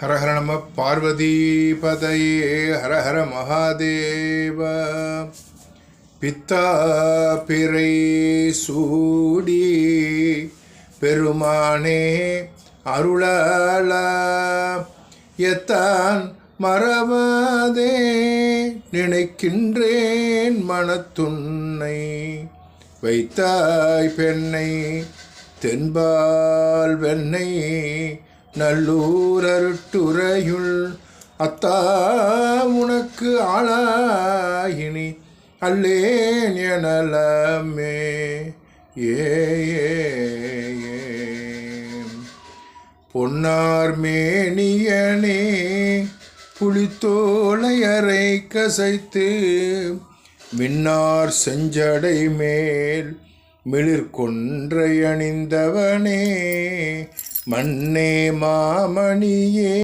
ஹரஹர நம பார்வதி பதையே ஹரஹர மகாதேவ. பித்தா பிறை சூடி பெருமானே அருளாள எத்தான் மறவாதே நினைக்கின்றேன் மனத்துன்னை. வைத்தாய் பெண்ணை தென்பால் வெண்ணை நல்லூர் அருட்டுரையுள் அத்தா உனக்கு ஆளாயினி அல்லேன் எனலமே. ஏ பொன்னார் மேனியனே புலித்தோலை கசைத்து மின்னார் செஞ்சடை மேல் மிளிர் மண்ணே மாமணியே.